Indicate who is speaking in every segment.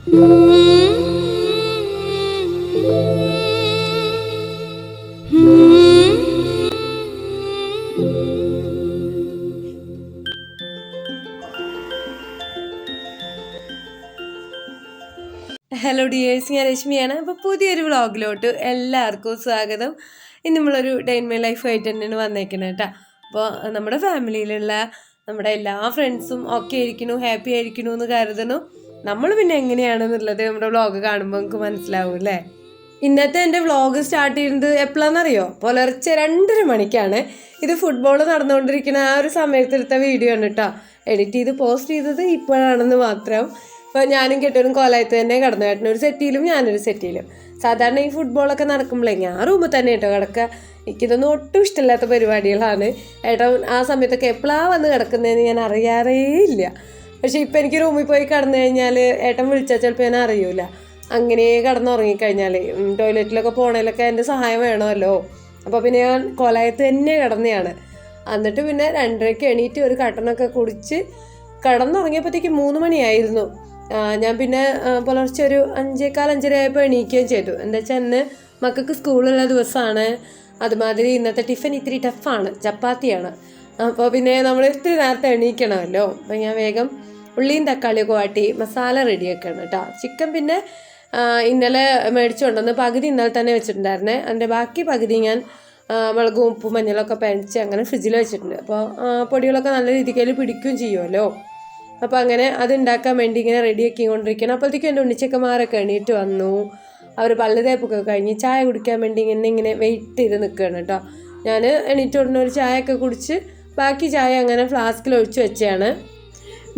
Speaker 1: Hello dears ഞാൻ രശ്മിയാണ്. അപ്പോൾ പുതിയൊരു വ്ളോഗിലോട്ട് എല്ലാവർക്കും സ്വാഗതം. ഇന്ന് നമ്മളൊരു ഡേ ഇൻ മൈ ലൈഫ് ആയിട്ട് തന്നെയാണ് വന്നേക്കുന്നത് കേട്ടോ അപ്പോൾ നമ്മുടെ ഫാമിലിയിലുള്ള നമ്മുടെ എല്ലാ ഫ്രണ്ട്സും ഒക്കെ ആയിരിക്കണു ഹാപ്പി ആയിരിക്കണു എന്ന് കരുതണു നമ്മൾ പിന്നെ എങ്ങനെയാണെന്നുള്ളത് നമ്മുടെ വ്ളോഗ് കാണുമ്പോൾ നമുക്ക് മനസ്സിലാവും അല്ലേ? ഇന്നത്തെ എന്റെ വ്ളോഗ് സ്റ്റാർട്ട് ചെയ്യുന്നത് എപ്പോഴാണെന്നറിയോ പുലർച്ചെ രണ്ടര മണിക്കാണ്. ഇത് ഫുട്ബോൾ നടന്നുകൊണ്ടിരിക്കുന്ന ആ ഒരു സമയത്തെടുത്ത വീഡിയോ ആണ് കേട്ടോ എഡിറ്റ് ചെയ്ത് പോസ്റ്റ് ചെയ്തത് ഇപ്പോഴാണെന്ന് മാത്രം. ഇപ്പോൾ ഞാനും കെട്ടിയവരും കോലായത്ത് തന്നെ കിടന്നു. ഏട്ടൻ ഒരു സെറ്റിയിലും ഞാനൊരു സെറ്റിയിലും സാധാരണ ഈ ഫുട്ബോളൊക്കെ നടക്കുമ്പോഴേ ഞാൻ റൂമിൽ തന്നെ കേട്ടോ കിടക്കുക എനിക്കിതൊന്നും ഒട്ടും ഇഷ്ടമില്ലാത്ത പരിപാടികളാണ്. ഏട്ടൻ ആ സമയത്തൊക്കെ എപ്പോഴാണ് വന്ന് കിടക്കുന്നതെന്ന് ഞാൻ അറിയാറേ ഇല്ല. പക്ഷേ ഇപ്പം എനിക്ക് റൂമിൽ പോയി കിടന്നു കഴിഞ്ഞാൽ ഏട്ടൻ വിളിച്ചാൽ ചിലപ്പോൾ ഞാൻ അറിയൂല. അങ്ങനെ കിടന്നുറങ്ങിക്കഴിഞ്ഞാൽ ടോയ്ലറ്റിലൊക്കെ പോണേലൊക്കെ എന്റെ സഹായം വേണമല്ലോ. അപ്പോൾ പിന്നെ ഞാൻ കൊലായത്ത് തന്നെ കിടന്നെയാണ്. എന്നിട്ട് പിന്നെ രണ്ടരയ്ക്ക് എണീറ്റ് ഒരു കട്ടനൊക്കെ കുടിച്ച് കിടന്നുറങ്ങിയപ്പോഴത്തേക്ക് മൂന്ന് മണിയായിരുന്നു. ഞാൻ പിന്നെ പുലർച്ചെ ഒരു അഞ്ചേക്കാൽ അഞ്ചര ആയപ്പോൾ എണീക്കുകയും ചെയ്തു. എന്താ വെച്ചാൽ അന്ന് മക്കൾക്ക് സ്കൂളുള്ള ദിവസമാണ് അതുമാതിരി ഇന്നത്തെ ടിഫിൻ ഇത്തിരി ടഫാണ്. ചപ്പാത്തിയാണ്. അപ്പോൾ പിന്നെ നമ്മൾ ഇത്തിരി നേരത്തെ എണീക്കണമല്ലോ. അപ്പം ഞാൻ വേഗം ഉള്ളിയും തക്കാളിയൊക്കെ വാട്ടി മസാല റെഡിയാക്കണം കേട്ടോ. ചിക്കൻ പിന്നെ ഇന്നലെ മേടിച്ചു കൊണ്ടുവന്ന് പകുതി ഇന്നലെ തന്നെ വെച്ചിട്ടുണ്ടായിരുന്നേ. അതിന്റെ ബാക്കി പകുതി ഞാൻ മുളകും ഉപ്പും മഞ്ഞളൊക്കെ പഴിച്ച് അങ്ങനെ ഫ്രിഡ്ജിൽ വെച്ചിട്ടുണ്ട്. അപ്പോൾ പൊടികളൊക്കെ നല്ല രീതിക്ക് അതിൽ പിടിക്കുകയും ചെയ്യുമല്ലോ. അപ്പോൾ അങ്ങനെ അത് ഉണ്ടാക്കാൻ വേണ്ടി ഇങ്ങനെ റെഡിയാക്കി കൊണ്ടിരിക്കണം അപ്പോഴത്തേക്കും എന്റെ ഉണ്ണിച്ചക്കന്മാരൊക്കെ എണീറ്റ് വന്നു. അവർ പല്ല് തേപ്പൊക്കെ കഴിഞ്ഞ് ചായ കുടിക്കാൻ വേണ്ടി ഇങ്ങനെ ഇങ്ങനെ വെയിറ്റ് ചെയ്ത് നിൽക്കുകയാണ് കേട്ടോ. ഞാൻ എണീറ്റ് ഉടനെ ഒരു ചായയൊക്കെ കുടിച്ച് ബാക്കി ചായ അങ്ങനെ ഫ്ലാസ്കിൽ ഒഴിച്ച് വെച്ചാണ്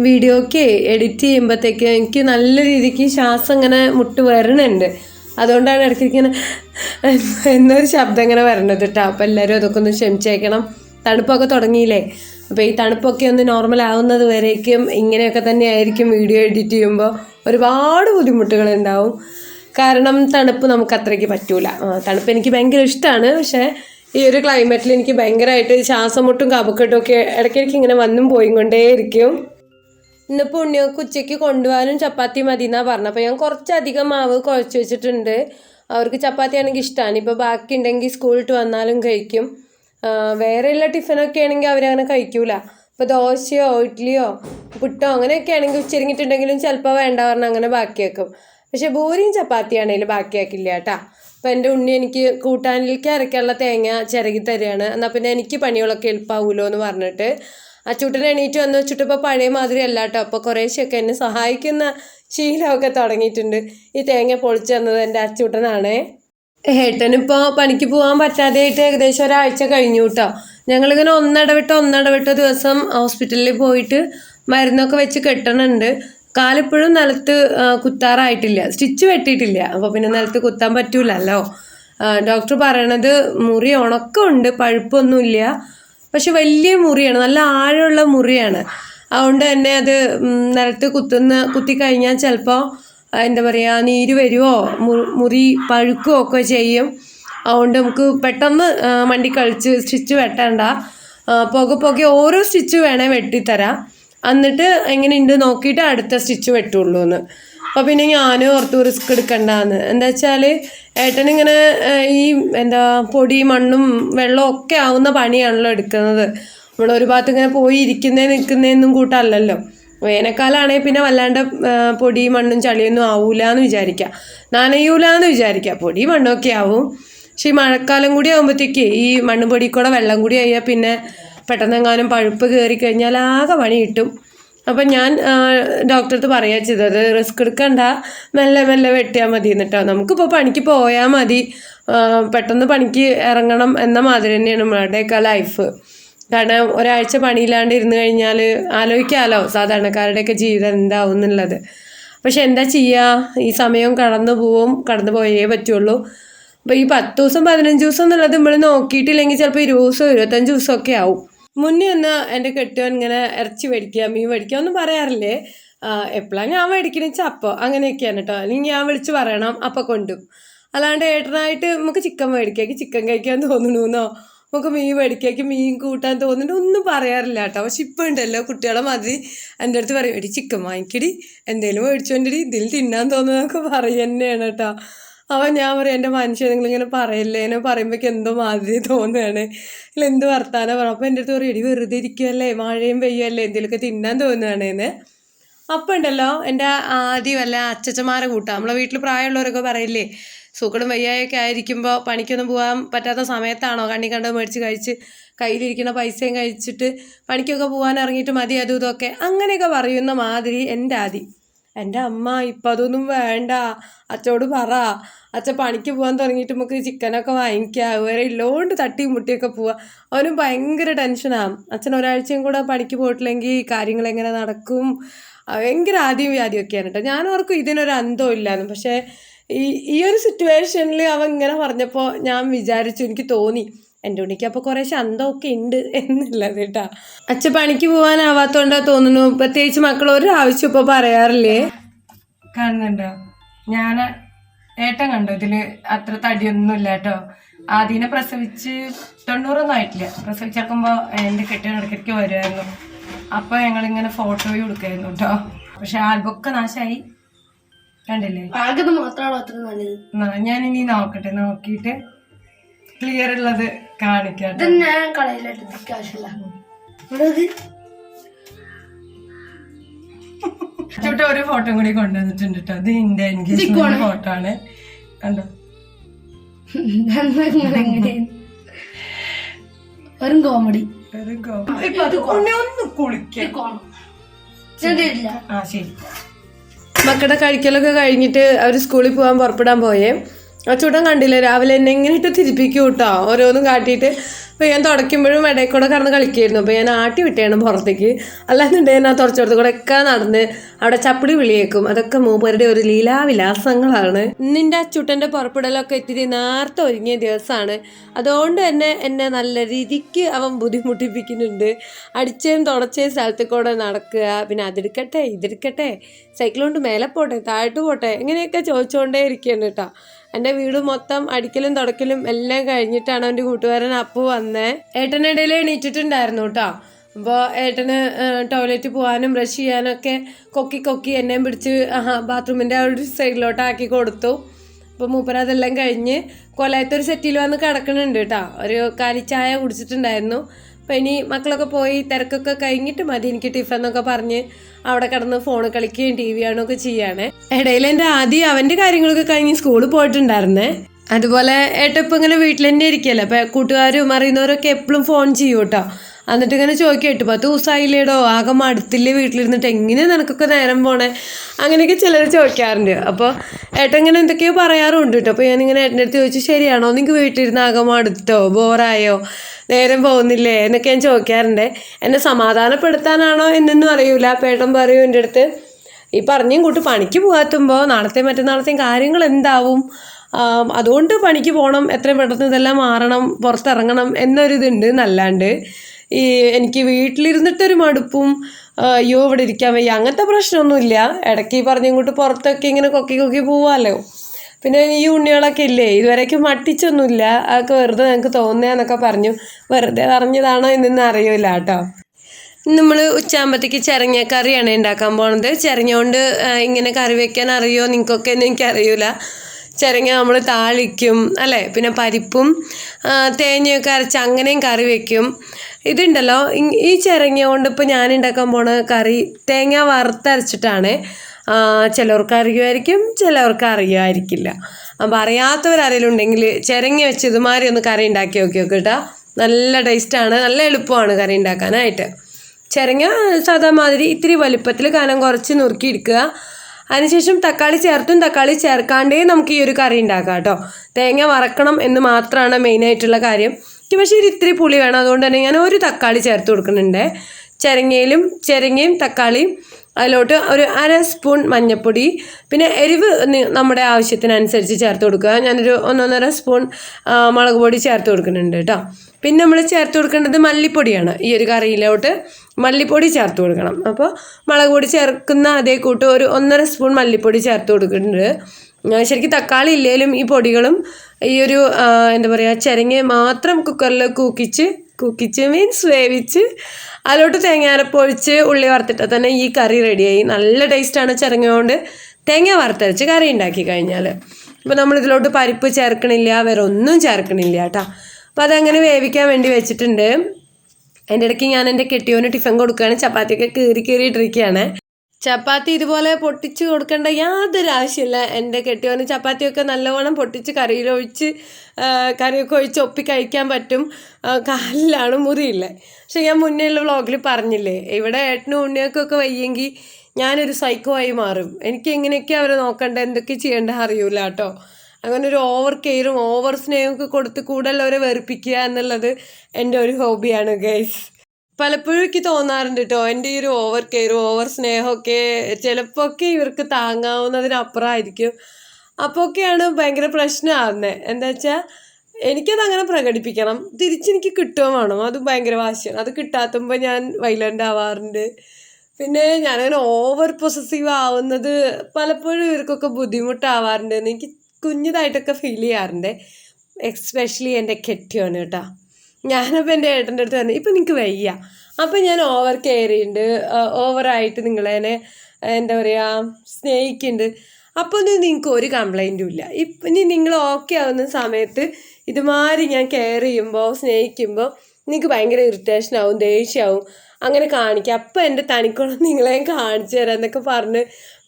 Speaker 1: വീഡിയോക്ക് എഡിറ്റ് ചെയ്യുമ്പോഴത്തേക്ക് എനിക്ക് നല്ല രീതിക്ക് ശ്വാസം ഇങ്ങനെ മുട്ട് വരണുണ്ട്. അതുകൊണ്ടാണ് ഇടയ്ക്ക് ഇങ്ങനെ എന്നൊരു ശബ്ദം ഇങ്ങനെ വരണത് കേട്ടോ. അപ്പോൾ എല്ലാവരും അതൊക്കെ ഒന്ന് ക്ഷമിച്ചേക്കണം. തണുപ്പൊക്കെ തുടങ്ങിയില്ലേ? അപ്പോൾ ഈ തണുപ്പൊക്കെ ഒന്ന് നോർമൽ ആവുന്നത് വരേക്കും ഇങ്ങനെയൊക്കെ തന്നെ ആയിരിക്കും വീഡിയോ എഡിറ്റ് ചെയ്യുമ്പോൾ ഒരുപാട് ബുദ്ധിമുട്ടുകൾ ഉണ്ടാവും. കാരണം തണുപ്പ് നമുക്ക് അത്രയ്ക്ക് പറ്റൂല. തണുപ്പ് എനിക്ക് ഭയങ്കര ഇഷ്ടമാണ് പക്ഷേ ഈ ഒരു ക്ലൈമറ്റിൽ എനിക്ക് ഭയങ്കരമായിട്ട് ശ്വാസം മുട്ടും കപക്കെട്ടും ഒക്കെ ഇടയ്ക്കിടയ്ക്ക് ഇങ്ങനെ വന്നും പോയും കൊണ്ടേയിരിക്കും ഇന്നിപ്പോൾ ഉണ്ണിയൊക്കെ ഉച്ചയ്ക്ക് കൊണ്ടുപോകാനും ചപ്പാത്തി മതി എന്നാണ് പറഞ്ഞത്. അപ്പോൾ ഞാൻ കുറച്ചധികം മാവ് കുഴച്ച് വെച്ചിട്ടുണ്ട്. അവർക്ക് ചപ്പാത്തി ആണെങ്കിൽ ഇഷ്ടമാണ് ഇപ്പോൾ ബാക്കി ഉണ്ടെങ്കിൽ സ്കൂളിട്ട് വന്നാലും കഴിക്കും. വേറെയുള്ള ടിഫിനൊക്കെ ആണെങ്കിൽ അവരങ്ങനെ കഴിക്കൂല. ഇപ്പോൾ ദോശയോ ഇഡ്ഡലിയോ പുട്ടോ അങ്ങനെയൊക്കെ ആണെങ്കിൽ ഉച്ചരിങ്ങിട്ടുണ്ടെങ്കിലും ചിലപ്പോൾ വേണ്ട പറഞ്ഞാൽ അങ്ങനെ ബാക്കിയാക്കും പക്ഷെ ബോരിയും ചപ്പാത്തിയാണെങ്കിലും ബാക്കിയാക്കില്ല കേട്ടാ. അപ്പം എന്റെ ഉണ്ണി എനിക്ക് കൂട്ടാനിലേക്ക് അരക്കാനുള്ള തേങ്ങ ചിരകി തരികയാണ് എന്നാൽ പിന്നെ എനിക്ക് പണികളൊക്കെ എളുപ്പമാവുമല്ലോ എന്ന് പറഞ്ഞിട്ട്. അച്ചൂട്ടൻ എണീറ്റ് വന്ന് വെച്ചിട്ട് ഇപ്പോൾ പഴയ മാതിരി അല്ല കേട്ടോ. അപ്പോൾ കുറേശ്ശൊക്കെ എന്നെ സഹായിക്കുന്ന ശീലമൊക്കെ തുടങ്ങിയിട്ടുണ്ട്. ഈ തേങ്ങ പൊളിച്ചു തന്നത് എന്റെ അച്ചൂട്ടനാണേ. ഏട്ടനിപ്പോൾ പണിക്ക് പോകാൻ പറ്റാതെയായിട്ട് ഏകദേശം ഒരാഴ്ച കഴിഞ്ഞു കേട്ടോ. ഞങ്ങളിങ്ങനെ ഒന്നിടവിട്ട് ഒന്നിടവിട്ട ദിവസം ഹോസ്പിറ്റലിൽ പോയിട്ട് മരുന്നൊക്കെ വെച്ച് കെട്ടണുണ്ട്. കാലിപ്പോഴും നിലത്ത് കുത്താറായിട്ടില്ല. സ്റ്റിച്ച് വെട്ടിയിട്ടില്ല. അപ്പോൾ പിന്നെ നിലത്ത് കുത്താൻ പറ്റൂലല്ലോ. ഡോക്ടർ പറയണത് മുറി ഉണക്കമുണ്ട് പഴുപ്പൊന്നുമില്ല. പക്ഷെ വലിയ മുറിയാണ് നല്ല ആഴമുള്ള മുറിയാണ്. അതുകൊണ്ട് തന്നെ അത് നിലത്ത് കുത്തുന്ന കുത്തി കഴിഞ്ഞാൽ ചിലപ്പോൾ എന്താ പറയുക നീര് വരുമോ മുറി പഴുക്കുകയോ ഒക്കെ ചെയ്യും. അതുകൊണ്ട് നമുക്ക് പെട്ടെന്ന് മണ്ടി കളിച്ച് സ്റ്റിച്ച് വെട്ടണ്ട. പുക പുക ഓരോ സ്റ്റിച്ച് വേണേൽ വെട്ടിത്തരാം. എന്നിട്ട് എങ്ങനെയുണ്ട് നോക്കിയിട്ട് അടുത്ത സ്റ്റിച്ച് വെട്ടുള്ളൂ എന്ന് അപ്പോൾ പിന്നെ ഞാനും ഓർത്ത് റിസ്ക് എടുക്കണ്ടെന്ന്. എന്താ വെച്ചാൽ ഏട്ടനിങ്ങനെ ഈ എന്താ പൊടി മണ്ണും വെള്ളവും ഒക്കെ ആവുന്ന പണിയാണല്ലോ എടുക്കുന്നത്. നമ്മൾ ഭാഗത്ത് ഇങ്ങനെ പോയി ഇരിക്കുന്നേ നിൽക്കുന്നേന്നും കൂട്ടല്ലല്ലോ. വേനൽക്കാലമാണെങ്കിൽ പിന്നെ വല്ലാണ്ട് പൊടി മണ്ണും ചളിയൊന്നും ആവൂല എന്ന് വിചാരിക്കാം. നനയൂല എന്ന് വിചാരിക്കാം. പൊടി മണ്ണൊക്കെ ആവും. പക്ഷേ ഈ മഴക്കാലം കൂടി ആകുമ്പോഴത്തേക്ക് ഈ മണ്ണും പൊടി കൂടെ വെള്ളം കൂടി ആയാൽ പിന്നെ പെട്ടെന്നെങ്ങാനും പഴുപ്പ് കയറി കഴിഞ്ഞാൽ ആകെ പണി കിട്ടും. അപ്പം ഞാൻ ഡോക്ടറെ അടുത്ത് പറയാ ചെയ്തത് റിസ്ക് എടുക്കണ്ട. മെല്ലെ മെല്ലെ വെട്ടിയാൽ മതി എന്നിട്ടോ. നമുക്കിപ്പോൾ പണിക്ക് പോയാൽ മതി. പെട്ടെന്ന് പണിക്ക് ഇറങ്ങണം എന്ന മാതിരി തന്നെയാണ് നമ്മളുടെയൊക്കെ ലൈഫ് കാരണം ഒരാഴ്ച പണിയില്ലാണ്ട് ഇരുന്ന് കഴിഞ്ഞാൽ ആലോചിക്കാമല്ലോ സാധാരണക്കാരുടെയൊക്കെ ജീവിതം എന്താവും എന്നുള്ളത്. പക്ഷെ എന്താ ചെയ്യുക ഈ സമയം കടന്നു പോവും കടന്നു പോയേ പറ്റുള്ളൂ. അപ്പോൾ ഈ പത്ത് ദിവസം പതിനഞ്ച് ദിവസം എന്നുള്ളത് നമ്മൾ നോക്കിയിട്ടില്ലെങ്കിൽ ചിലപ്പോൾ ഇരുപത് ദിവസം ഇരുപത്തഞ്ച് ദിവസമൊക്കെ ആവും. മുന്നേ ഒന്ന് എന്റെ കെട്ടിയവൻ ഇങ്ങനെ ഇറച്ചി മേടിക്കുക മീൻ മേടിക്കുക ഒന്നും പറയാറില്ലേ? എപ്പോഴാണ് ഞാൻ മേടിക്കണ അപ്പോൾ അങ്ങനെയൊക്കെയാണ് കേട്ടോ. അല്ലെങ്കിൽ ഞാൻ വിളിച്ച് പറയണം അപ്പോൾ കൊണ്ടും. അല്ലാണ്ട് ഏട്ടനായിട്ട് നമുക്ക് ചിക്കൻ മേടിക്കാക്കി ചിക്കൻ കഴിക്കാൻ തോന്നണമെന്നോ നമുക്ക് മീൻ മേടിക്കാക്കി മീൻ കൂട്ടാൻ തോന്നുന്നുണ്ട് ഒന്നും പറയാറില്ല കേട്ടോ. പക്ഷെ ഇപ്പം ഉണ്ടല്ലോ കുട്ടികളെ മതി എന്റെ അടുത്ത് പറയും എടി ചിക്കൻ വാങ്ങിക്കടി എന്തെങ്കിലും മേടിച്ചോണ്ടിടി ഇതിൽ തിന്നാൻ തോന്നുന്നതൊക്കെ പറയുക തന്നെയാണ് കേട്ടോ. അവൻ ഞാൻ പറയും എന്റെ മനുഷ്യൻ നിങ്ങളിങ്ങനെ പറയല്ലേ? എന്നെ എന്തോ മാതിരി തോന്നുകയാണ്. ഇല്ല എന്ത് വർത്താനം പറയും അപ്പോൾ എന്റെ അടുത്ത് പറയും ഇടി വെറുതെ ഇരിക്കുകയല്ലേ മഴയും പെയ്യല്ലേ എന്തെങ്കിലുമൊക്കെ തിന്നാൻ തോന്നുകയാണ് എന്ന് അപ്പം ഉണ്ടല്ലോ എന്റെ ആദ്യം വല്ല അച്ചച്ചമാരെ കൂട്ടാം. നമ്മളെ വീട്ടിൽ പ്രായമുള്ളവരൊക്കെ പറയില്ലേ സൂക്കടും വയ്യായൊക്കെ ആയിരിക്കുമ്പോൾ പണിക്കൊന്നും പോകാൻ പറ്റാത്ത സമയത്താണോ? കണ്ണി കണ്ട് മേടിച്ച് കഴിച്ച് കയ്യിലിരിക്കുന്ന പൈസയും കഴിച്ചിട്ട് പണിക്കൊക്കെ പോകാൻ ഇറങ്ങിയിട്ട് മതി അതും ഇതൊക്കെ. അങ്ങനെയൊക്കെ പറയുന്ന മാതിരി എന്റെ ആദി. എന്റെ അമ്മ ഇപ്പം അതൊന്നും വേണ്ട. അച്ചോട് പറ. അച്ഛൻ പണിക്ക് പോകാൻ തുടങ്ങിയിട്ട് നമുക്ക് ചിക്കനൊക്കെ വാങ്ങിക്കുക വേറെ ഇല്ലോണ്ട് തട്ടിയും മുട്ടിയൊക്കെ പോവുക അവനും ഭയങ്കര ടെൻഷനാകും അച്ഛൻ ഒരാഴ്ചയും കൂടെ പണിക്ക് പോയിട്ടില്ലെങ്കിൽ കാര്യങ്ങൾ എങ്ങനെ നടക്കും? ഭയങ്കര ആദ്യം വ്യാധിയൊക്കെയാണ് കേട്ടോ. ഞാൻ ഓർക്കും ഇതിനൊരു അന്തവും ഇല്ലാന്ന് പക്ഷേ ഈ ഈ ഒരു സിറ്റുവേഷനിൽ അവൻ ഇങ്ങനെ പറഞ്ഞപ്പോൾ ഞാൻ വിചാരിച്ചു എനിക്ക് തോന്നി എന്റെ ഉണ്ണിക്ക് അപ്പോൾ കുറേ ശന്തമൊക്കെ ഉണ്ട് എന്നുള്ളത് കേട്ടാ. അച്ഛൻ പണിക്ക് പോകാനാവാത്തോണ്ടാ തോന്നുന്നു. പ്രത്യേകിച്ച് മക്കൾ ഒരു ആവശ്യം ഇപ്പോൾ പറയാറില്ലേ? കാണുന്നുണ്ടോ? ഞാൻ ഏട്ടൻ കണ്ടോ. ഇതിൽ അത്ര തടിയൊന്നും ഇല്ല കേട്ടോ. ആദ്യനെ പ്രസവിച്ച് തൊണ്ണൂറൊന്നും ആയിട്ടില്ല. പ്രസവിച്ചാക്കുമ്പോ എന്റെ കെട്ടിയ ഇടയ്ക്കിടയ്ക്ക് വരുമായിരുന്നു അപ്പൊ ഞങ്ങൾ ഇങ്ങനെ ഫോട്ടോ എടുക്കായിരുന്നു കേട്ടോ. പക്ഷെ ആൽബൊക്കെ നാശായി. കണ്ടില്ലേ? ഞാൻ ഇനി നോക്കട്ടെ. നോക്കിയിട്ട് ക്ലിയർ ഉള്ളത് കാണിക്കാം
Speaker 2: കാശില്ല
Speaker 1: ചുട്ട ഒരു ഫോട്ടോ കൂടി കൊണ്ടുവന്നിട്ടുണ്ട് കേട്ടോ അത് എന്റെ എൻഗേജ്മെന്റ് ഫോട്ടോ ആണ്. കണ്ടോ?
Speaker 2: വെറും കോമഡി
Speaker 1: അത് ഒന്ന് കുളിക്കാം.
Speaker 2: ഞാൻ തരില്ല
Speaker 1: ആ ശരി. മക്കളുടെ കഴിക്കലൊക്കെ കഴിഞ്ഞിട്ട് അവർ സ്കൂളിൽ പോവാൻ പുറപ്പെടാൻ പോയേ. ആ ചൂടൻ കണ്ടില്ലേ? രാവിലെ എന്നെ ഇങ്ങനെ ഇട്ട് തിരിപ്പിക്കും കേട്ടോ ഓരോന്നും കാട്ടിയിട്ട്. അപ്പോൾ ഞാൻ തുടയ്ക്കുമ്പോഴും ഇടയിൽ കൂടെ കടന്ന് കളിക്കായിരുന്നു. അപ്പോൾ ഞാൻ ആട്ടി വിട്ടേണം പുറത്തേക്ക്. അല്ലാന്നുണ്ടെങ്കിൽ ഞാൻ തുടച്ചോടത്ത് കൂടെ ഒക്കെ നടന്ന് അവിടെ ചപ്പിടി വിളിയേക്കും. അതൊക്കെ മൂപ്പരുടെ ഒരു ലീലാവിലാസങ്ങളാണ്. നിന്റെ അച്ചൂട്ടന്റെ പുറപ്പെടലൊക്കെ ഇത്തിരി നേരത്തെ ഒരുങ്ങിയ ദിവസമാണ് അതുകൊണ്ട് തന്നെ എന്നെ നല്ല രീതിക്ക് അവൻ ബുദ്ധിമുട്ടിപ്പിക്കുന്നുണ്ട്. അടിച്ചേം തുടച്ചേം സ്ഥലത്ത് കൂടെ നടക്കുക. പിന്നെ അതെടുക്കട്ടെ ഇതെടുക്കട്ടെ സൈക്കിൾ കൊണ്ട് മേലെ പോട്ടെ താഴോട്ട് പോട്ടെ. ഇങ്ങനെയൊക്കെ ചോദിച്ചുകൊണ്ടേ ഇരിക്കുകയാണ് കേട്ടോ എന്റെ വീട് മൊത്തം അടിക്കലും തുടക്കലും എല്ലാം കഴിഞ്ഞിട്ടാണ് എന്റെ കൂട്ടുകാരൻ അപ്പു വന്നേ. ഏട്ടനിടയിൽ എണീറ്റിട്ടുണ്ടായിരുന്നു കേട്ടോ. അപ്പോൾ ഏട്ടന് ടോയ്ലറ്റ് പോകാനും ബ്രഷ് ചെയ്യാനൊക്കെ കൊക്കി കൊക്കി എന്നെയും പിടിച്ച് ബാത്റൂമിന്റെ ആ ഒരു സൈഡിലോട്ടാക്കി കൊടുത്തു. അപ്പോൾ മൂപ്പര അതെല്ലാം കഴിഞ്ഞ് കൊലയത്തൊരു സെറ്റിൽ വന്ന് കിടക്കണുണ്ട് കേട്ടോ. ഒരു കാലിച്ചായ കുടിച്ചിട്ടുണ്ടായിരുന്നു. അപ്പോൾ ഇനി മക്കളൊക്കെ പോയി തിരക്കൊക്കെ കഴിഞ്ഞിട്ട് മതി എനിക്ക് ടിഫൻ എന്നൊക്കെ പറഞ്ഞ് അവിടെ കിടന്ന് ഫോൺ കളിക്കുകയും ടി വി കാണുകയൊക്കെ ചെയ്യാണ് ഇടയിൽ എന്റെ ആദ്യം അവന്റെ കാര്യങ്ങളൊക്കെ കഴിഞ്ഞ് സ്കൂളിൽ പോയിട്ടുണ്ടായിരുന്നേ. അതുപോലെ ഏട്ടപ്പം ഇങ്ങനെ വീട്ടിൽ തന്നെ ഇരിക്കുകയല്ലേ? അപ്പം കൂട്ടുകാരും അറിയുന്നവരൊക്കെ എപ്പോഴും ഫോൺ ചെയ്യും കേട്ടോ എന്നിട്ട് ഇങ്ങനെ ചോദിക്കും എട്ട് പത്ത് ദിവസമായില്ലേടോ ആകെ മടുത്തില്ലേ വീട്ടിലിരുന്നിട്ട്? എങ്ങനെ നിനക്കൊക്കെ നേരം പോണേ? അങ്ങനെയൊക്കെ ചിലർ ചോദിക്കാറുണ്ട്. അപ്പോൾ ഏട്ടൻ ഇങ്ങനെ എന്തൊക്കെയോ പറയാറുണ്ട് കേട്ടോ. അപ്പോൾ ഞാനിങ്ങനെ ഏട്ടന്റെ അടുത്ത് ചോദിച്ചു ശരിയാണോ? നിങ്ങൾക്ക് വീട്ടിലിരുന്ന് ആകെ മടുത്തോ? ബോറായോ? നേരം പോകുന്നില്ലേ? എന്നൊക്കെ ഞാൻ ചോദിക്കാറുണ്ട്. എന്നെ സമാധാനപ്പെടുത്താനാണോ എന്നൊന്നും അറിയില്ല അപ്പോൾ ഏട്ടൻ പറയും എന്റെ അടുത്ത് ഈ പറഞ്ഞും കൂട്ട് പണിക്ക് പോകാത്തുമ്പോൾ നാളത്തെ മറ്റന്നാളത്തെയും കാര്യങ്ങൾ എന്താവും? അതുകൊണ്ട് പണിക്ക് പോകണം എത്രയും പെട്ടെന്ന് ഇതെല്ലാം മാറണം. പുറത്തിറങ്ങണം എന്നൊരിതുണ്ട്. എന്നല്ലാണ്ട് ഈ എനിക്ക് വീട്ടിലിരുന്നിട്ടൊരു മടുപ്പും അയ്യോ ഇവിടെ ഇരിക്കാൻ വയ്യ. അങ്ങനത്തെ പ്രശ്നമൊന്നുമില്ല. ഇടയ്ക്ക് ഈ പറഞ്ഞിങ്ങോട്ട് പുറത്തൊക്കെ ഇങ്ങനെ കൊക്കി കൊക്കി പോവാമല്ലോ പിന്നെ ഈ ഉണ്ണികളൊക്കെ ഇല്ലേ? ഇതുവരേക്കും മട്ടിച്ചൊന്നുമില്ല. അതൊക്കെ വെറുതെ ഞങ്ങൾക്ക് തോന്നുന്നതെന്നൊക്കെ പറഞ്ഞു. വെറുതെ പറഞ്ഞതാണോ എന്നൊന്നും അറിയില്ല കേട്ടോ. നമ്മൾ ഉച്ചാകുമ്പോഴത്തേക്ക് കറിയാണ് ഉണ്ടാക്കാൻ പോണത്. ചിരങ്ങ ഇങ്ങനെ കറി വെക്കാൻ അറിയോ നിങ്ങൾക്കൊക്കെ എനിക്കറിയില്ല ചിരങ്ങ നമ്മൾ താളിക്കും അല്ലേ? പിന്നെ പരിപ്പും തേങ്ങയൊക്കെ അരച്ച് അങ്ങനെയും കറി വെക്കും. ഇതുണ്ടല്ലോ ഈ ചിരങ്ങ കൊണ്ട് ഇപ്പോൾ ഞാൻ ഉണ്ടാക്കാൻ പോണ കറി തേങ്ങ വറുത്തരച്ചിട്ടാണ്. ചിലവർക്ക് അറിയുമായിരിക്കും ചിലവർക്ക് അറിയുമായിരിക്കില്ല അപ്പോൾ അറിയാത്തവരാരെങ്കിലുണ്ടെങ്കിൽ ചിരങ്ങ വെച്ച് ഇതുമാതിരി ഒന്ന് കറി ഉണ്ടാക്കി നോക്കി നോക്കി കേട്ടോ. നല്ല ടേസ്റ്റാണ് നല്ല എളുപ്പമാണ് കറി ഉണ്ടാക്കാനായിട്ട്. ചിരങ്ങ സാധാ മാതിരി ഇത്തിരി വലുപ്പത്തിൽ കനം കുറച്ച് നുറുക്കി എടുക്കുക. അതിനുശേഷം തക്കാളി ചേർത്തും തക്കാളി ചേർക്കാണ്ടേ നമുക്ക് ഈ ഒരു കറി ഉണ്ടാക്കാം കേട്ടോ. തേങ്ങ വറക്കണം എന്ന് മാത്രമാണ് മെയിനായിട്ടുള്ള കാര്യം. പക്ഷേ ഇത് ഇത്തിരി പുളി വേണം. അതുകൊണ്ട് തന്നെ ഞാൻ ഒരു തക്കാളി ചേർത്ത് കൊടുക്കുന്നുണ്ട്. ചിരങ്ങയിലും ചിരങ്ങയും തക്കാളിയും അതിലോട്ട് ഒരു അര സ്പൂൺ മഞ്ഞൾപ്പൊടി പിന്നെ എരിവ് നമ്മുടെ ആവശ്യത്തിനനുസരിച്ച് ചേർത്ത് കൊടുക്കുക. ഞാനൊരു ഒന്നൊന്നര സ്പൂൺ മുളക് പൊടി ചേർത്ത് കൊടുക്കുന്നുണ്ട് കേട്ടോ. പിന്നെ നമ്മൾ ചേർത്ത് കൊടുക്കേണ്ടത് മല്ലിപ്പൊടിയാണ് ഈ ഒരു കറിയിലോട്ട്. മല്ലിപ്പൊടി ചേർത്ത് കൊടുക്കണം. അപ്പോൾ മുളക് പൊടി ചേർക്കുന്ന അതേ കൂട്ട് ഒരു ഒന്നര സ്പൂൺ മല്ലിപ്പൊടി ചേർത്ത് കൊടുക്കുന്നുണ്ട്. ശരിക്കും തക്കാളി ഇല്ലേലും ഈ പൊടികളും ഈ ഒരു എന്താ പറയുക ചിരങ്ങ മാത്രം കുക്കറിൽ കൂക്കിച്ച് കുക്കിച്ച് മീൻസ് വേവിച്ച് അതിലോട്ട് തേങ്ങാരപ്പൊഴിച്ച് ഉള്ളി വറുത്തിട്ടാൽ തന്നെ ഈ കറി റെഡിയായി നല്ല ടേസ്റ്റാണ് ചിരങ്ങ കൊണ്ട് തേങ്ങ വറുത്തരച്ച് കറി ഉണ്ടാക്കി കഴിഞ്ഞാൽ അപ്പോൾ നമ്മൾ ഇതിലോട്ട് പരിപ്പ് ചേർക്കണില്ല വേറെ ഒന്നും ചേർക്കണില്ല കേട്ടോ. അപ്പോൾ അതങ്ങനെ വേവിക്കാൻ വേണ്ടി വെച്ചിട്ടുണ്ട്. അതിന്റെ ഇടയ്ക്ക് ഞാൻ എന്റെ കെട്ടിയോന് ടിഫൻ കൊടുക്കുകയാണ്. ചപ്പാത്തിയൊക്കെ കീറി കീറി ഇട്ടിരിക്കുകയാണ്. ചപ്പാത്തി ഇതുപോലെ പൊട്ടിച്ച് കൊടുക്കേണ്ട യാതൊരു ആവശ്യമില്ല. എന്റെ കെട്ടിയോന് ചപ്പാത്തിയൊക്കെ നല്ലവണ്ണം പൊട്ടിച്ച് കറിയിലൊഴിച്ച് കറിയൊക്കെ ഒഴിച്ച് ഒപ്പി കഴിക്കാൻ പറ്റും. കാലിലാണ് മുറിയില്ലേ. പക്ഷെ ഞാൻ മുന്നേ ഉള്ള വ്ളോഗിൽ പറഞ്ഞില്ലേ ഇവിടെ ഏട്ടനും ഉണ്ണിയൊക്കെ വയ്യെങ്കിൽ ഞാനൊരു സൈക്കോ ആയി മാറും. എനിക്ക് എങ്ങനെയൊക്കെ അവരെ നോക്കണ്ട? എന്തൊക്കെ ചെയ്യേണ്ട? അറിയൂല കേട്ടോ. അങ്ങനെ ഒരു ഓവർ കെയറും ഓവർ സ്നേഹമൊക്കെ കൊടുത്ത് കൂടുതലവരെ വെറുപ്പിക്കുക എന്നുള്ളത് എന്റെ ഒരു ഹോബിയാണ് ഗൈസ് പലപ്പോഴും എനിക്ക് തോന്നാറുണ്ട് കേട്ടോ എന്റെ ഈ ഒരു ഓവർ കെയറും ഓവർ സ്നേഹമൊക്കെ ചിലപ്പോൾ ഒക്കെ ഇവർക്ക് താങ്ങാവുന്നതിനപ്പുറമായിരിക്കും. അപ്പോഴൊക്കെയാണ് ഭയങ്കര പ്രശ്നമാകുന്നത് എന്താ വെച്ചാൽ എനിക്കത് അങ്ങനെ പ്രകടിപ്പിക്കണം. തിരിച്ചെനിക്ക് കിട്ടുകയും വേണം. അത് ഭയങ്കര വാശിയാണ്. അത് കിട്ടാത്തുമ്പോൾ ഞാൻ വൈലന്റ് ആവാറുണ്ട്. പിന്നെ ഞാനങ്ങനെ ഓവർ പൊസസീവ് ആവുന്നത് പലപ്പോഴും ഇവർക്കൊക്കെ ബുദ്ധിമുട്ടാവാറുണ്ട്. എനിക്ക് കുഞ്ഞതായിട്ടൊക്കെ ഫീൽ ചെയ്യാറുണ്ട്. എക്സ്പെഷ്യലി എന്റെ കെട്ടിയോന് കേട്ടോ. ഞാനപ്പോൾ എന്റെ ഏട്ടന്റെ അടുത്ത് പറഞ്ഞു ഇപ്പം നിങ്ങൾക്ക് വയ്യ. അപ്പം ഞാൻ ഓവർ കെയർ ചെയ്യുന്നുണ്ട് ഓവറായിട്ട് നിങ്ങളെന്നെ എന്താ പറയുക സ്നേഹിക്കുന്നുണ്ട് അപ്പോൾ ഒന്നും നിങ്ങൾക്ക് ഒരു കംപ്ലൈന്റും ഇല്ല. ഇപ്പം ഇനി നിങ്ങൾ ഓക്കെ ആവുന്ന സമയത്ത് ഇതുമാതിരി ഞാൻ കെയർ ചെയ്യുമ്പോൾ സ്നേഹിക്കുമ്പോൾ നിങ്ങൾക്ക് ഭയങ്കര ഇറിറ്റേഷൻ ആവും ദേഷ്യമാവും അങ്ങനെ കാണിക്കുക അപ്പം എന്റെ തനിക്കുളം നിങ്ങളെ കാണിച്ചു തരാം എന്നൊക്കെ പറഞ്ഞ്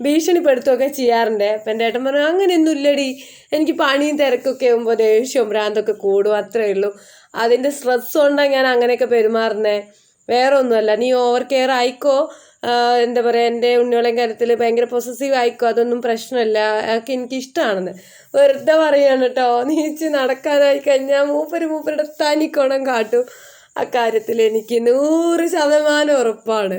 Speaker 1: ഭീഷണിപ്പെടുത്തുകയൊക്കെ ചെയ്യാറുണ്ട്. അപ്പം എന്റെ ഏട്ടൻ പറഞ്ഞു അങ്ങനെയൊന്നും ഇല്ലടി. എനിക്ക് പണിയും തിരക്കൊക്കെ ആകുമ്പോൾ ദേഷ്യവും ഭ്രാന്തൊക്കെ കൂടും അത്രയേ ഉള്ളൂ. അതിന്റെ സ്ട്രെസ് കൊണ്ടാണ് ഞാൻ അങ്ങനെയൊക്കെ പെരുമാറുന്നത് വേറെ ഒന്നുമല്ല. നീ ഓവർ കെയർ ആയിക്കോ? എന്താ പറയുക എന്റെ ഉണ്ണിയോളം കാര്യത്തിൽ ഭയങ്കര പൊസസീവ് ആയിക്കോ? അതൊന്നും പ്രശ്നമല്ല. അതൊക്കെ എനിക്ക് ഇഷ്ടമാണെന്ന് വെറുതെ പറയുകയാണ് കേട്ടോ നീച്ച് നടക്കാനായി കഴിഞ്ഞാൽ മൂപ്പര് മൂപ്പരുടെ തനിക്കോണം കാട്ടും. അക്കാര്യത്തിൽ എനിക്ക് നൂറ് ശതമാനം ഉറപ്പാണ്.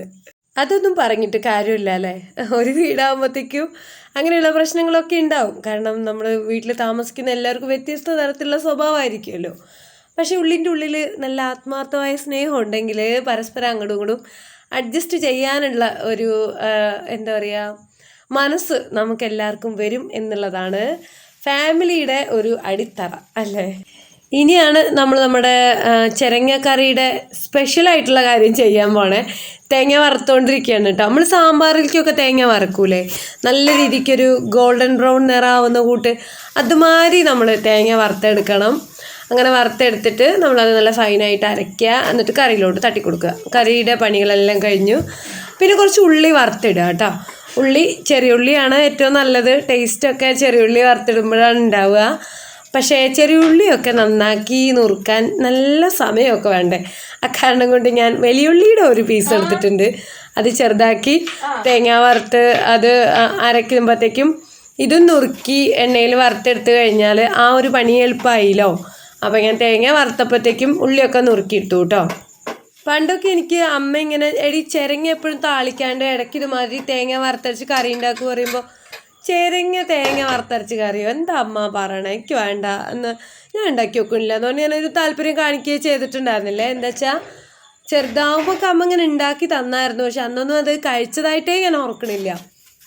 Speaker 1: അതൊന്നും പറഞ്ഞിട്ട് കാര്യമില്ല അല്ലേ? ഒരു വീടാകുമ്പോഴത്തേക്കും അങ്ങനെയുള്ള പ്രശ്നങ്ങളൊക്കെ ഉണ്ടാവും. കാരണം നമ്മൾ വീട്ടിൽ താമസിക്കുന്ന എല്ലാവർക്കും വ്യത്യസ്ത തരത്തിലുള്ള സ്വഭാവമായിരിക്കുമല്ലോ. പക്ഷേ ഉള്ളിന്റെ ഉള്ളിൽ നല്ല ആത്മാർത്ഥമായ സ്നേഹം ഉണ്ടെങ്കിൽ പരസ്പരം അങ്ങോട്ടും ഇങ്ങോട്ടും അഡ്ജസ്റ്റ് ചെയ്യാനുള്ള ഒരു എന്താ പറയുക മനസ്സ് നമുക്കെല്ലാവർക്കും വരും എന്നുള്ളതാണ് ഫാമിലിയുടെ ഒരു അടിത്തറ അല്ലേ? ഇനിയാണ് നമ്മൾ നമ്മുടെ സ്പെഷ്യൽ ആയിട്ടുള്ള കാര്യം ചെയ്യാൻ പോണേ. തേങ്ങ വറുത്തുകൊണ്ടിരിക്കുകയാണ് കേട്ടോ നമ്മൾ സാമ്പാറിലേക്കൊക്കെ തേങ്ങ വറക്കൂലേ? നല്ല രീതിക്കൊരു ഗോൾഡൻ ബ്രൗൺ നിറാവുന്ന കൂട്ട് അതുമാതിരി നമ്മൾ തേങ്ങ വറുത്തെടുക്കണം. അങ്ങനെ വറുത്തെടുത്തിട്ട് നമ്മളത് നല്ല ഫൈനായിട്ട് അരയ്ക്കുക. എന്നിട്ട് കറിയിലോട്ട് തട്ടി കൊടുക്കുക കറിയുടെ പണികളെല്ലാം കഴിഞ്ഞു. പിന്നെ കുറച്ച് ഉള്ളി വറുത്തിടുക കേട്ടോ ഉള്ളി ചെറിയ ഉള്ളിയാണ് ഏറ്റവും നല്ലത്. ടേസ്റ്റൊക്കെ ചെറിയ ഉള്ളി വറുത്തിടുമ്പോഴാണ് ഉണ്ടാവുക. പക്ഷേ ചെറിയ ഉള്ളിയൊക്കെ നന്നാക്കി നുറുക്കാൻ നല്ല സമയമൊക്കെ വേണ്ടേ? അക്കാരണം കൊണ്ട് ഞാൻ വലിയുള്ളിയുടെ ഒരു പീസ് എടുത്തിട്ടുണ്ട്. അത് ചെറുതാക്കി തേങ്ങ വറുത്ത് അത് അരക്കുമ്പോഴത്തേക്കും അരയ്ക്കുമ്പോഴത്തേക്കും ഇതും നുറുക്കി എണ്ണയിൽ വറുത്തെടുത്ത് കഴിഞ്ഞാൽ ആ ഒരു പണി എളുപ്പമായില്ലോ. അപ്പം ഞാൻ തേങ്ങ വറുത്തപ്പോഴത്തേക്കും ഉള്ളിയൊക്കെ നുറുക്കിയിട്ടു കേട്ടോ. പണ്ടൊക്കെ എനിക്ക് അമ്മ ഇങ്ങനെ എടി ചിരങ്ങി എപ്പോഴും താളിക്കാണ്ട് ഇടയ്ക്ക് ഇതുമാതിരി തേങ്ങ വറുത്തരച്ച് കറി ഉണ്ടാക്കുക പറയുമ്പോൾ ചിരങ്ങ തേങ്ങ വറുത്തരച്ച് കറിയോ? എന്താ അമ്മ പറയണേ? എനിക്ക് വേണ്ട. എന്ന് ഞാൻ ഉണ്ടാക്കി വെക്കുന്നില്ല. എന്ന് പറഞ്ഞാൽ ഞാനൊരു താല്പര്യം കാണിക്കുകയോ ചെയ്തിട്ടുണ്ടായിരുന്നില്ലേ? എന്താ വെച്ചാൽ ചെറുതാവുമ്പോൾ അമ്മ ഇങ്ങനെ ഉണ്ടാക്കി തന്നായിരുന്നു. പക്ഷെ അന്നൊന്നും അത് കഴിച്ചതായിട്ടേ ഞാൻ ഓർക്കണില്ല.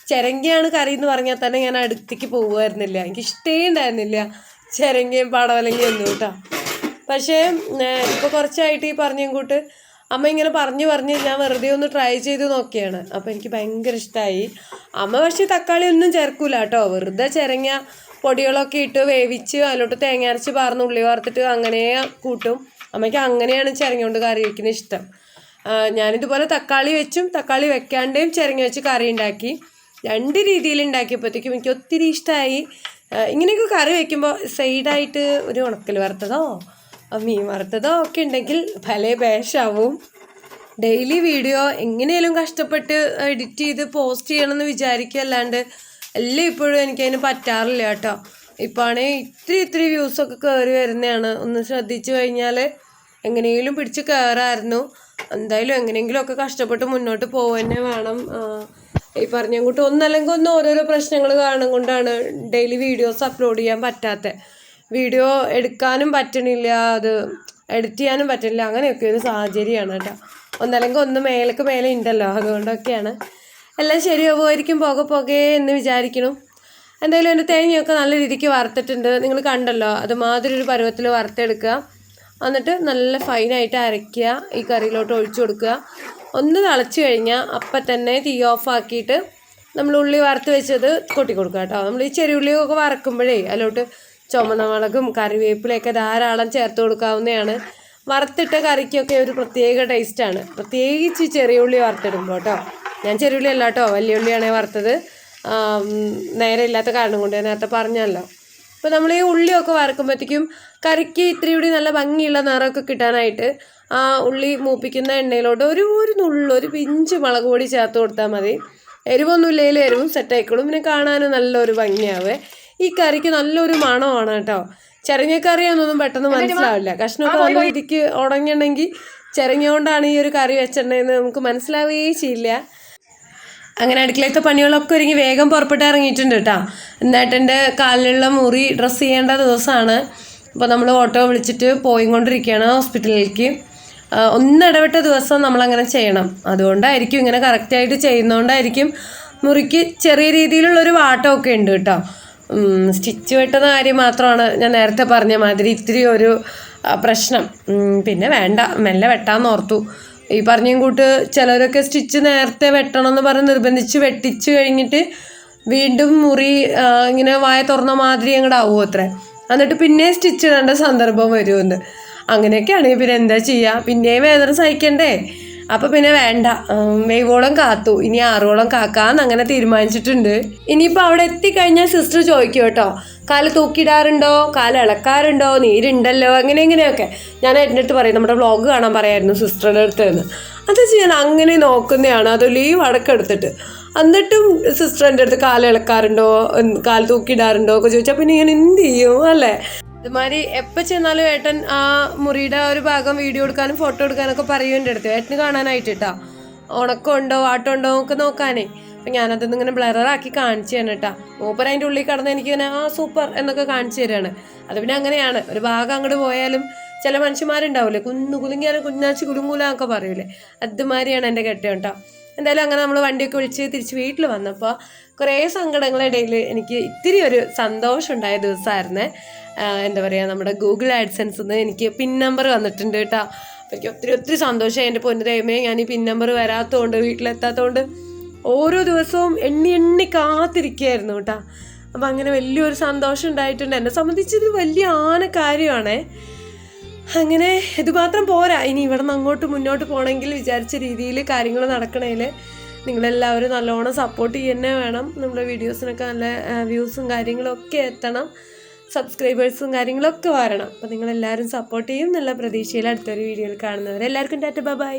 Speaker 1: ചിരങ്കയാണ് കറി എന്ന് പറഞ്ഞാൽ തന്നെ ഞാൻ അടുത്തേക്ക് പോകുമായിരുന്നില്ല എനിക്ക് ഇഷ്ടേ ഉണ്ടായിരുന്നില്ല. ചിരങ്കയും പടവലങ്ങയും ഒന്നും കേട്ടോ. പക്ഷേ ഇപ്പോൾ കുറച്ചായിട്ട് ഈ പറഞ്ഞ കൂട്ട് അമ്മ ഇങ്ങനെ പറഞ്ഞു പറഞ്ഞ് ഞാൻ വെറുതെ ഒന്ന് ട്രൈ ചെയ്ത് നോക്കിയാണ്. അപ്പോൾ എനിക്ക് ഭയങ്കര ഇഷ്ടമായി അമ്മ പക്ഷേ തക്കാളി ഒന്നും ചേർക്കൂല കേട്ടോ. വെറുതെ ചിരങ്ങ പൊടികളൊക്കെ ഇട്ട് വേവിച്ച് അതിലോട്ട് തേങ്ങ അരച്ച് പാർന്ന് ഉള്ളി വറുത്തിട്ട് അങ്ങനെ കൂട്ടും. അമ്മയ്ക്ക് അങ്ങനെയാണ് ചിരങ്ങ കറി വയ്ക്കുന്നത് ഇഷ്ടം. ഞാനിതുപോലെ തക്കാളി വെച്ചും തക്കാളി വെക്കാണ്ടേയും ചിരങ്ങ വെച്ച് കറി ഉണ്ടാക്കി. രണ്ട് രീതിയിൽ ഉണ്ടാക്കിയപ്പോഴത്തേക്കും എനിക്ക് ഒത്തിരി ഇഷ്ടമായി ഇങ്ങനെയൊക്കെ കറി വയ്ക്കുമ്പോൾ സൈഡായിട്ട് ഒരു ഉണക്കൽ വറുത്തതോ മീൻ വറുത്തതോ ഒക്കെ ഉണ്ടെങ്കിൽ പല ബേഷാവും. ഡെയിലി വീഡിയോ എങ്ങനെയെങ്കിലും കഷ്ടപ്പെട്ട് എഡിറ്റ് ചെയ്ത് പോസ്റ്റ് ചെയ്യണമെന്ന് വിചാരിക്കുക അല്ലാണ്ട് എല്ലാം ഇപ്പോഴും എനിക്കതിന് പറ്റാറില്ല കേട്ടോ. ഇത്ര ഇത്തിരി ഇത്തിരി വ്യൂസൊക്കെ കയറി വരുന്നതാണ്. ഒന്ന് ശ്രദ്ധിച്ചു കഴിഞ്ഞാൽ എങ്ങനെയെങ്കിലും പിടിച്ച് കയറായിരുന്നു എന്തായാലും എങ്ങനെയെങ്കിലും ഒക്കെ കഷ്ടപ്പെട്ട് മുന്നോട്ട് പോവുക വേണം. ഈ പറഞ്ഞ കൂട്ട് ഒന്നല്ലെങ്കിൽ ഒന്ന് ഓരോരോ പ്രശ്നങ്ങൾ കാരണം കൊണ്ടാണ് ഡെയിലി വീഡിയോസ് അപ്ലോഡ് ചെയ്യാൻ പറ്റാത്തത് വീഡിയോ എടുക്കാനും പറ്റണില്ല അത് എഡിറ്റ് ചെയ്യാനും പറ്റില്ല അങ്ങനെയൊക്കെ ഒരു സാഹചര്യമാണ് കേട്ടോ. ഒന്നല്ലെങ്കിൽ ഒന്ന് മേലേക്ക് മേലെ ഉണ്ടല്ലോ അതുകൊണ്ടൊക്കെയാണ്. എല്ലാം ശരിയാവുമായിരിക്കും പോകെ പോകെ എന്ന് വിചാരിക്കണം. എന്തായാലും എന്റെ തേങ്ങയൊക്കെ നല്ല രീതിക്ക് വറുത്തിട്ടുണ്ട്. നിങ്ങൾ കണ്ടല്ലോ അതുമാതിരി ഒരു പരുവത്തിൽ വറുത്തെടുക്കുക. എന്നിട്ട് നല്ല ഫൈനായിട്ട് അരയ്ക്കുക ഈ കറിയിലോട്ട് ഒഴിച്ചു കൊടുക്കുക. ഒന്ന് തിളച്ച് കഴിഞ്ഞാൽ അപ്പം തന്നെ തീ ഓഫാക്കിയിട്ട് നമ്മൾ ഉള്ളി വറുത്ത് വെച്ചത് കൊട്ടി കൊടുക്കുക കേട്ടോ. നമ്മൾ ഈ ചെറിയ ചെറിയുള്ളിയൊക്കെ വറക്കുമ്പോഴേ അതിലോട്ട് ചുമന്ന മുളകും കറിവേപ്പിലയൊക്കെ ധാരാളം ചേർത്ത് കൊടുക്കാവുന്നതാണ്. വറുത്തിട്ട കറിക്കൊക്കെ ഒരു പ്രത്യേക ടേസ്റ്റാണ് പ്രത്യേകിച്ച് ചെറിയ ഉള്ളി വറുത്തിടുമ്പോൾ കേട്ടോ ഞാൻ ചെറിയ ഉള്ളി അല്ല കേട്ടോ വലിയ ഉള്ളിയാണ് വറുത്തത്. നേരെ ഇല്ലാത്ത കാരണം കൊണ്ട് നേരത്തെ പറഞ്ഞല്ലോ. അപ്പോൾ നമ്മൾ ഈ ഉള്ളിയൊക്കെ വറക്കുമ്പോഴത്തേക്കും കറിക്ക് ഇത്തിരി കൂടി നല്ല ഭംഗിയുള്ള നിറമൊക്കെ കിട്ടാനായിട്ട് ആ ഉള്ളി മൂപ്പിക്കുന്ന എണ്ണയിലോട്ട് ഒരു ഒരു നുള്ളു ഒരു പിഞ്ച് മുളക് പൊടി ചേർത്ത് കൊടുത്താൽ മതി. എരിവൊന്നുമില്ലെങ്കിലും എരിവും സെറ്റായിക്കോളും പിന്നെ കാണാനും നല്ലൊരു ഭംഗിയാവേ. ഈ കറിക്ക് നല്ലൊരു മണമാണ് കേട്ടോ. ചെരങ്ങക്കറിയാന്നൊന്നും പെട്ടെന്ന് മനസ്സിലാവില്ല. കഷ്ണൊക്കെ നല്ല രീതിക്ക് ഉടങ്ങിയിട്ടുണ്ടെങ്കിൽ ചെരങ്ങ കൊണ്ടാണ് ഈ ഒരു കറി വെച്ചിട്ടുണ്ടെന്ന് നമുക്ക് മനസ്സിലാവേ ചെയ്യില്ല. അങ്ങനെ അടുക്കളത്തെ പണികളൊക്കെ ഒരുങ്ങി വേഗം പുറപ്പെട്ട് ഇറങ്ങിയിട്ടുണ്ട് കേട്ടോ. എന്നിട്ട് എന്റെ കാലിലുള്ള മുറി ഡ്രസ്സ് ചെയ്യേണ്ട ദിവസമാണ്. അപ്പോൾ നമ്മൾ ഓട്ടോ വിളിച്ചിട്ട് പോയി കൊണ്ടിരിക്കുകയാണ് ഹോസ്പിറ്റലിലേക്ക് ഒന്നിടവിട്ട ദിവസം നമ്മളങ്ങനെ ചെയ്യണം. അതുകൊണ്ടായിരിക്കും ഇങ്ങനെ കറക്റ്റായിട്ട് ചെയ്യുന്നതുകൊണ്ടായിരിക്കും മുറിക്ക് ചെറിയ രീതിയിലുള്ളൊരു വാട്ടമൊക്കെ ഉണ്ട് കേട്ടോ. സ്റ്റിച്ച് വെട്ടുന്ന കാര്യം മാത്രമാണ് ഞാൻ നേരത്തെ പറഞ്ഞ മാതിരി ഇത്തിരി ഒരു പ്രശ്നം. പിന്നെ വേണ്ട മെല്ലെ വെട്ടാന്ന് ഓർത്തു. ഈ പറഞ്ഞ കൂട്ട് ചിലരൊക്കെ സ്റ്റിച്ച് നേരത്തെ വെട്ടണം എന്ന് പറഞ്ഞ് നിർബന്ധിച്ച് വെട്ടിച്ച് കഴിഞ്ഞിട്ട് വീണ്ടും മുറി ഇങ്ങനെ വായ തുറന്ന മാതിരി അങ്ങോട്ട് ആവും അത്രേ. എന്നിട്ട് പിന്നെ സ്റ്റിച്ച് ഇടേണ്ട സന്ദർഭം വരുമെന്ന്. അങ്ങനെയൊക്കെയാണെങ്കിൽ പിന്നെ എന്താ ചെയ്യുക പിന്നെയും വേദന സഹിക്കണ്ടേ? അപ്പം പിന്നെ വേണ്ട. മെയ്വോളം കാത്തു. ഇനി ആറോളം കാക്കാന്ന് അങ്ങനെ തീരുമാനിച്ചിട്ടുണ്ട്. ഇനിയിപ്പോൾ അവിടെ എത്തിക്കഴിഞ്ഞാൽ സിസ്റ്റർ ചോദിക്കും കേട്ടോ. കാൽ തൂക്കിയിടാറുണ്ടോ? കാൽ ഇളക്കാറുണ്ടോ? നീരുണ്ടല്ലോ? അങ്ങനെ ഇങ്ങനെയൊക്കെ. ഞാൻ എന്നിട്ട് പറയും നമ്മുടെ വ്ളോഗ് കാണാൻ പറയായിരുന്നു സിസ്റ്ററുടെ അടുത്ത് നിന്ന് അത് ചെയ്യാൻ അങ്ങനെ നോക്കുന്നതാണ്. അത് ലീവ് അടക്കെടുത്തിട്ട് എന്നിട്ടും സിസ്റ്റർ എന്റെ അടുത്ത് കാൽ ഇളക്കാറുണ്ടോ? തൂക്കിടാറുണ്ടോ കാൽ തൂക്കിയിടാറുണ്ടോ? ഒക്കെ ചോദിച്ചാൽ പിന്നെ ഞാൻ എന്ത് ചെയ്യും അല്ലേ? ഇതുമാതിരി എപ്പോൾ ചെന്നാലും ഏട്ടൻ ആ മുറിയുടെ ഒരു ഭാഗം വീഡിയോ എടുക്കാനും ഫോട്ടോ എടുക്കാനൊക്കെ പറയും എന്റെ അടുത്ത്. ഏട്ടന് കാണാനായിട്ട് കേട്ടോ ഉണക്കമുണ്ടോ വാട്ടമുണ്ടോ ഒക്കെ നോക്കാനേ. അപ്പം ഞാനതൊന്നും ഇങ്ങനെ ബ്ലറാക്കി കാണിച്ചു തരണം കേട്ടാ മൂപ്പർ അതിന്റെ ഉള്ളിൽ കിടന്ന് എനിക്കിങ്ങനെ ആ സൂപ്പർ എന്നൊക്കെ കാണിച്ചു തരാണ്. അത് പിന്നെ അങ്ങനെയാണ്. ഒരു ഭാഗം അങ്ങോട്ട് പോയാലും ചില മനുഷ്യന്മാരുണ്ടാവില്ലേ കുന്നു കുലുങ്ങിയാലും കുഞ്ഞാച്ചി എന്നൊക്കെ പറയൂലേ? അതുമാതിരിയാണ് എന്റെ കെട്ടം കേട്ടോ എന്തായാലും അങ്ങനെ നമ്മൾ വണ്ടിയൊക്കെ വിളിച്ച് തിരിച്ച് വീട്ടിൽ വന്നപ്പോൾ കുറേ സങ്കടങ്ങളുടെ ഇടയിൽ എനിക്ക് ഇത്തിരി ഒരു സന്തോഷം ഉണ്ടായ ദിവസമായിരുന്നേ എന്താ പറയുക നമ്മുടെ ഗൂഗിൾ ആഡ്സൻസ് നിന്ന് എനിക്ക് പിൻ നമ്പർ വന്നിട്ടുണ്ട് കേട്ടോ. അപ്പോൾ എനിക്ക് ഒത്തിരി ഒത്തിരി സന്തോഷമായി. എന്റെ പൊന്നു ഞാൻ ഈ പിൻ നമ്പർ വരാത്തതുകൊണ്ട് വീട്ടിലെത്താത്തതുകൊണ്ട് ഓരോ ദിവസവും എണ്ണി എണ്ണി കാത്തിരിക്കുകയായിരുന്നു കേട്ടോ. അപ്പം അങ്ങനെ വലിയൊരു സന്തോഷം ഉണ്ടായിട്ടുണ്ട്. എന്നെ സംബന്ധിച്ച് ഇത് വലിയ ആന കാര്യമാണേ അങ്ങനെ ഇത് മാത്രം പോരാ. ഇനി ഇവിടെ നിന്ന് അങ്ങോട്ട് മുന്നോട്ട് പോകണമെങ്കിൽ വിചാരിച്ച രീതിയിൽ കാര്യങ്ങൾ നടക്കണേൽ നിങ്ങളെല്ലാവരും നല്ലോണം സപ്പോർട്ട് ചെയ്യുന്നേ വേണം. നമ്മുടെ വീഡിയോസിനൊക്കെ നല്ല വ്യൂസും കാര്യങ്ങളൊക്കെ എത്തണം. സബ്സ്ക്രൈബേഴ്സും കാര്യങ്ങളൊക്കെ വരണം. അപ്പോൾ നിങ്ങളെല്ലാവരും സപ്പോർട്ട് ചെയ്യും എന്നുള്ള പ്രതീക്ഷയിൽ അടുത്തൊരു വീഡിയോയിൽ കാണുന്നവരെ എല്ലാവർക്കും ടാറ്റ ബൈ.